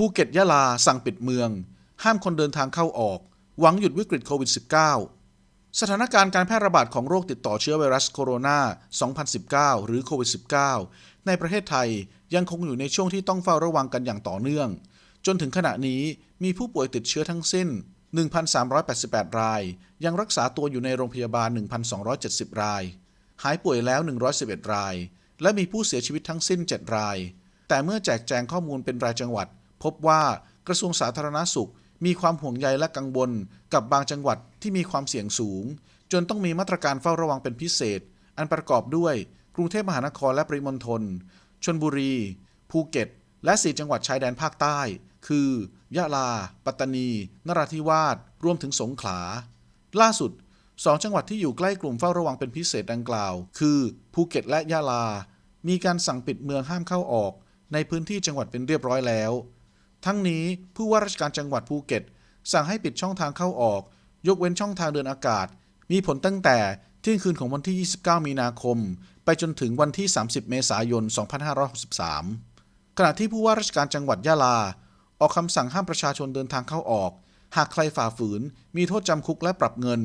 ภูเก็ตยะลาสั่งปิดเมือง ห้ามคนเดินทางเข้าออก หวังหยุดวิกฤตโควิด -19 สถานการณ์การแพร่ระบาดของโรคติดต่อเชื้อไวรัสโคโรนา 2019 หรือโควิด -19 ในประเทศไทยยังคงอยู่ในช่วงที่ต้องเฝ้าระวังกันอย่างต่อเนื่อง จนถึงขณะนี้มีผู้ป่วยติดเชื้อทั้งสิ้น 1,388 ราย ยังรักษาตัวอยู่ในโรงพยาบาล 1,270 ราย หายป่วยแล้ว 111 ราย และมีผู้เสียชีวิตทั้งสิ้น 7 ราย แต่เมื่อแจกแจงข้อมูลเป็นรายจังหวัด พบว่ากระทรวงสาธารณาสุข มีความห่วงใยและกังวลกับบางจังหวัดที่มีความเสี่ยงสูง จนต้องมีมาตรการเฝ้าระวังเป็นพิเศษ อันประกอบด้วย กรุงเทพมหานครและปริมณฑลชนบุรี ภูเก็ต และ 4 จังหวัดชายแดนภาคใต้ คือยะลา ปัตตานี นราธิวาส รวมถึงสงขลา ล่าสุดสองจังหวัดที่อยู่ใกล้กลุ่มเฝ้าระวังเป็นพิเศษดังกล่าว คือภูเก็ตและยะลา มีการสั่งปิดเมืองห้ามเข้าออก ในพื้นที่จังหวัดเป็นเรียบร้อยแล้ว ทั้งนี้ผู้ว่าราชการจังหวัดภูเก็ต สั่งให้ปิดช่องทางเข้าออก ยกเว้นช่องทางเดินอากาศ มีผลตั้งแต่เที่ยงคืนของวันที่ 29 มีนาคม ไปจนถึงวันที่ 30 เมษายน 2563 ขณะที่ผู้ว่าราชการจังหวัดยะลา ออกคำสั่งห้ามประชาชนเดินทางเข้าออก หากใครฝ่าฝืน มีโทษจำคุกและปรับเงิน